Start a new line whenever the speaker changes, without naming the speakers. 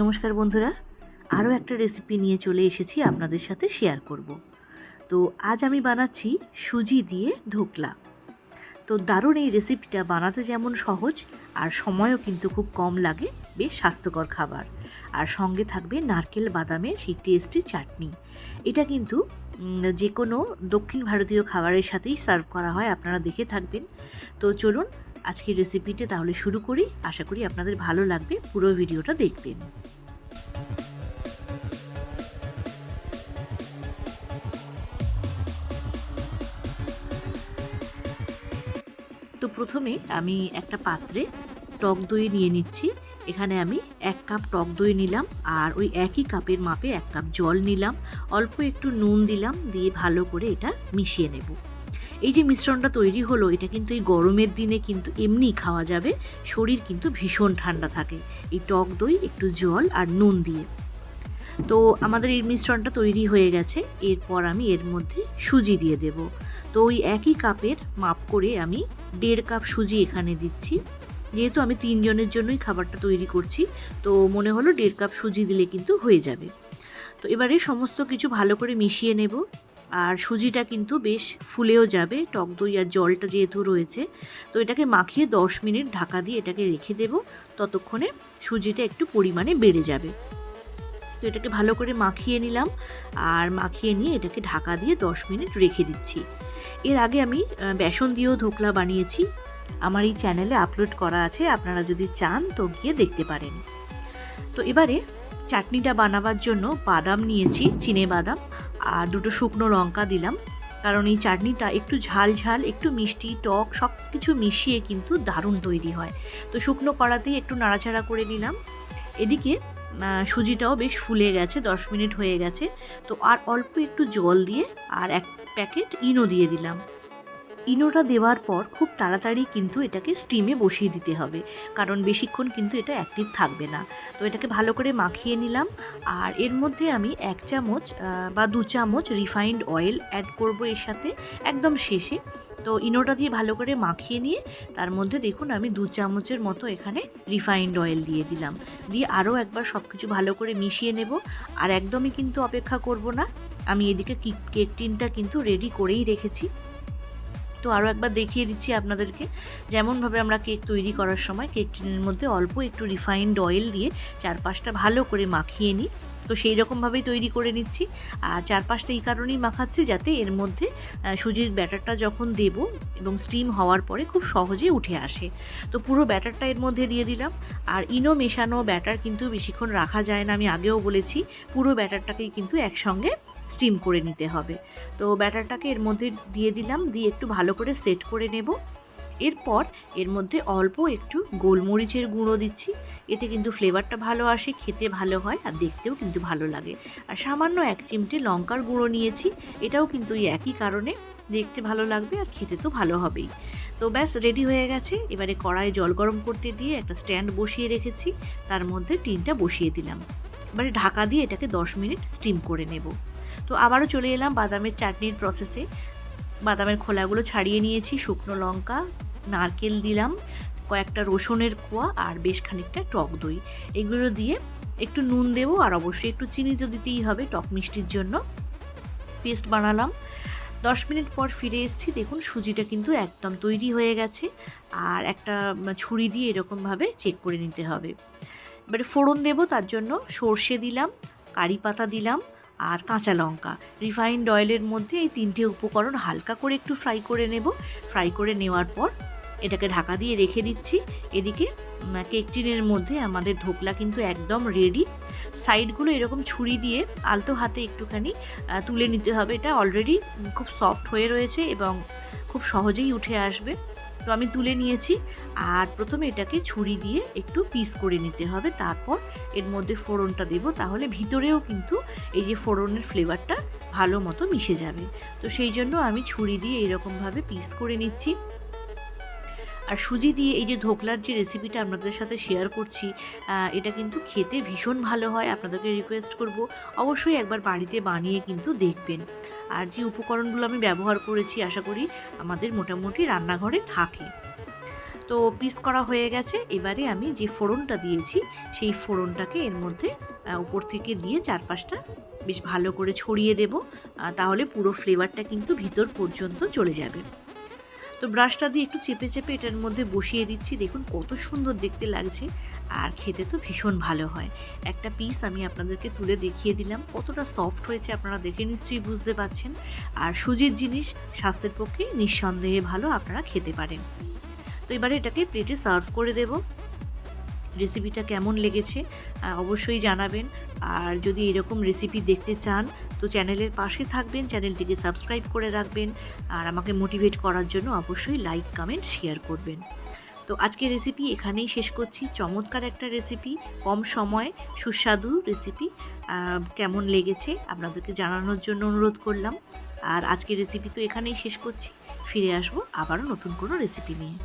নমস্কার বন্ধুরা, আরও একটা রেসিপি নিয়ে চলে এসেছি আপনাদের সাথে শেয়ার করব। তো আজ আমি বানাচ্ছি সুজি দিয়ে ধোকলা তো দারুণ এই রেসিপিটা বানাতে যেমন সহজ, আর সময়ও কিন্তু খুব কম লাগে, বেশ স্বাস্থ্যকর খাবার। আর সঙ্গে থাকবে নারকেল বাদামের সেই টেস্টি চাটনি। এটা কিন্তু যে কোনো দক্ষিণ ভারতীয় খাবারের সাথেই সার্ভ করা হয়, আপনারা দেখে থাকবেন। তো চলুন আজকের রেসিপিটা তাহলে শুরু করি। আশা করি আপনাদের ভালো লাগবে পুরো ভিডিওটা দেখবেন। তো প্রথমে আমি একটা পাত্রে টক দই নিয়ে নিচ্ছি। এখানে আমি এক কাপ টক দই নিলাম আর ওই একই কাপের মাপে এক কাপ জল নিলাম। অল্প একটু নুন দিলাম, দিয়ে ভালো করে এটা মিশিয়ে নেব। এই যে মিশ্রণটা তৈরি হলো, এটা কিন্তু এই গরমের দিনে কিন্তু এমনি খাওয়া যাবে। শরীর কিন্তু ভীষণ ঠান্ডা থাকে। এই টক দই, একটু জল আর নুন দিয়ে। তো আমাদের এই মিশ্রণটা তৈরি হয়ে গেছে। এরপর আমি এর মধ্যে সুজি দিয়ে দেব। তো ওই একই কাপের মাপ করে আমি দেড় কাপ সুজি এখানে দিচ্ছি। যেহেতু আমি তিনজনের জন্যই খাবারটা তৈরি করছি, তো মনে হলো দেড় কাপ সুজি দিলে কিন্তু হয়ে যাবে। তো এবারে সমস্ত কিছু ভালো করে মিশিয়ে নেব। আর সুজিটা কিন্তু বেশ ফুলেও যাবে, টক দই আর জলটা যেহেতু রয়েছে, তো এটাকে মাখিয়ে দশ মিনিট ঢাকা দিয়ে এটাকে রেখে দেব, ততক্ষণে সুজিটা একটু পরিমাণে বেড়ে যাবে। তো এটাকে ভালো করে মাখিয়ে নিলাম, আর মাখিয়ে নিয়ে এটাকে ঢাকা দিয়ে দশ মিনিট রেখে দিচ্ছি। এর আগে আমি বেসন দিয়েও ধোকলা বানিয়েছি, আমার এই চ্যানেলে আপলোড করা আছে, আপনারা যদি চান তো গিয়ে দেখতে পারেন। তো এবারে চাটনিটা বানাবার জন্য বাদাম নিয়েছি, চিনে বাদাম, আর দুটো শুকনো লঙ্কা দিলাম। কারণ এই চাটনিটা একটু ঝাল ঝাল, একটু মিষ্টি, টক সব কিছু মিশিয়ে কিন্তু দারুণ তৈরি হয়। তো শুকনো কড়াতেই একটু নাড়াচাড়া করে নিলাম। এদিকে সুজিটাও বেশ ফুলে গেছে, দশ মিনিট হয়ে গেছে। তো আর অল্প একটু জল দিয়ে আর এক প্যাকেট ইনো দিয়ে দিলাম। ইনোটা দেওয়ার পর খুব তাড়াতাড়ি কিন্তু এটাকে স্টিমে বসিয়ে দিতে হবে। কারণ বেশিক্ষণ কিন্তু এটা অ্যাক্টিভ থাকবে না। তো এটাকে ভালো করে মাখিয়ে নিলাম। আর এর মধ্যে আমি এক চামচ বা দু চামচ রিফাইন্ড অয়েল অ্যাড করব এর সাথে একদম শেষে। তো ইনোটা দিয়ে ভালো করে মাখিয়ে নিয়ে, তার মধ্যে দেখুন আমি দু চামচের মতো এখানে রিফাইন্ড অয়েল দিয়ে দিলাম। দিয়ে আরও একবার সব কিছু ভালো করে মিশিয়ে নেব। আর একদমই কিন্তু অপেক্ষা করব না। আমি এদিকে কেক টিনটা কিন্তু রেডি করেই রেখেছি। তো আরও একবার দেখিয়ে দিচ্ছি আপনাদেরকে। যেমনভাবে আমরা কেক তৈরি করার সময় কেক টিনের মধ্যে অল্প একটু রিফাইন্ড অয়েল দিয়ে চারপাশটা ভালো করে মাখিয়ে নিই। তো সেই রকমভাবেই তৈরি করে নিচ্ছি। আর চারপাশটা এই কারণেই মাখাচ্ছি যাতে এর মধ্যে সুজির ব্যাটারটা যখন দেব এবং স্টিম হওয়ার পরে খুব সহজে উঠে আসে। তো পুরো ব্যাটারটা এর মধ্যে দিয়ে দিলাম। আর ইনো মেশানো ব্যাটার কিন্তু বেশিক্ষণ রাখা যায় না, আমি আগেও বলেছি, পুরো ব্যাটারটাকেই কিন্তু একসঙ্গে স্টিম করে নিতে হবে। তো ব্যাটারটাকে এর মধ্যে দিয়ে দিলাম, দিয়ে একটু ভালো করে সেট করে নেব। এরপর এর মধ্যে অল্প একটু গোলমরিচের গুঁড়ো দিচ্ছি। এতে কিন্তু ফ্লেভারটা ভালো আসে, খেতে ভালো হয় আর দেখতেও কিন্তু ভালো লাগে। আর সামান্য এক চিমটে লঙ্কার গুঁড়ো নিয়েছি, এটাও কিন্তু এই একই কারণে দেখতে ভালো লাগবে আর খেতে তো ভালো হবেই। তো ব্যাস রেডি হয়ে গেছে। এবারে কড়াই জল গরম করতে দিয়ে একটা স্ট্যান্ড বসিয়ে রেখেছি। তার মধ্যে টিনটা বসিয়ে দিলাম। এবারে ঢাকা দিয়ে এটাকে দশ মিনিট স্টিম করে নেব। তো আবারও চলে এলাম বাদামের চাটনির প্রসেসে বাদামের খোলাগুলো ছাড়িয়ে নিয়েছি, শুকনো লঙ্কা নারকেল দিলাম, কয়েকটা রসুনের কোয়া আর বেশ খানিকটা টক দই। এগুলো দিয়ে একটু নুন দেবো আর অবশ্যই একটু চিনি তো দিতেই হবে টক মিষ্টির জন্য। পেস্ট বানালাম। দশ মিনিট পর ফিরে এসেছি। দেখুন, সুজিটা কিন্তু একদম তৈরি হয়ে গেছে আর একটা ছুরি দিয়ে এরকমভাবে চেক করে নিতে হবে। এবারে ফোড়ন দেবো, তার জন্য সর্ষে দিলাম, কারি পাতা দিলাম আর কাঁচা লঙ্কা। রিফাইন্ড অয়েলের মধ্যে এই তিনটে উপকরণ হালকা করে একটু ফ্রাই করে নেব। ফ্রাই করে নেওয়ার পর এটাকে ঢাকা দিয়ে রেখে দিচ্ছি। এদিকে কেক টিনের মধ্যে আমাদের ধোকলা কিন্তু একদম রেডি সাইডগুলো এরকম ছুরি দিয়ে আলতো হাতে একটুখানি তুলে নিতে হবে। এটা অলরেডি খুব সফট হয়ে রয়েছে এবং খুব সহজেই উঠে আসবে। তো আমি তুলে নিয়েছি। আর প্রথমে এটাকে ছুরি দিয়ে একটু পিস করে নিতে হবে। তারপর এর মধ্যে ফোড়নটা দেব। তাহলে ভিতরেও কিন্তু এই যে ফোড়নের ফ্লেভারটা ভালো মতো মিশে যাবে। তো সেই জন্য আমি ছুরি দিয়ে এরকমভাবে পিস করে নিচ্ছি। আর সুজি দিয়ে এই যে ধোকলার যে রেসিপিটা আপনাদের সাথে শেয়ার করছি এটা কিন্তু খেতে ভীষণ ভালো হয়। আপনাদেরকে রিকোয়েস্ট করব, অবশ্যই একবার বাড়িতে বানিয়ে কিন্তু দেখবেন। আর যে উপকরণগুলো আমি ব্যবহার করেছি, আশা করি আমাদের মোটামুটি রান্নাঘরে থাকে। তো পিস করা হয়ে গেছে। এবারে আমি যে ফোড়নটা দিয়েছি, সেই ফোড়নটাকে এর মধ্যে উপর থেকে দিয়ে চারপাশটা বেশ ভালো করে ছড়িয়ে দেব। তাহলে পুরো ফ্লেভারটা কিন্তু ভিতর পর্যন্ত চলে যাবে। তো ব্রাশটা দিয়ে একটু চেপে চেপে এটার মধ্যে বসিয়ে দিচ্ছি। দেখুন কত সুন্দর দেখতে লাগছে আর খেতে তো ভীষণ ভালো হয়। একটা পিস আমি আপনাদেরকে তুলে দেখিয়ে দিলাম। কতটা সফট হয়েছে আপনারা দেখে নিশ্চয়ই বুঝতে পারছেন। আর সুজির জিনিস স্বাস্থ্যের পক্ষে নিঃসন্দেহে ভালো, আপনারা খেতে পারেন। তো এবারে এটাকে প্লেটে সার্ভ করে দেব। রেসিপিটা কেমন লেগেছে অবশ্যই জানাবেন। আর যদি এরকম রেসিপি দেখতে চান, তো চ্যানেলের পাশে থাকবেন, চ্যানেলটিকে সাবস্ক্রাইব করে রাখবেন। আর আমাকে মোটিভেট করার জন্য অবশ্যই লাইক কমেন্ট শেয়ার করবেন। তো আজকের রেসিপি এখানেই শেষ করছি। চমৎকার একটা রেসিপি কম সময়ে সুস্বাদু রেসিপি কেমন লেগেছে আপনাদেরকে জানানোর জন্য অনুরোধ করলাম। আর আজকের রেসিপি তো এখানেই শেষ করছি। ফিরে আসব আবারও নতুন কোনো রেসিপি নিয়ে।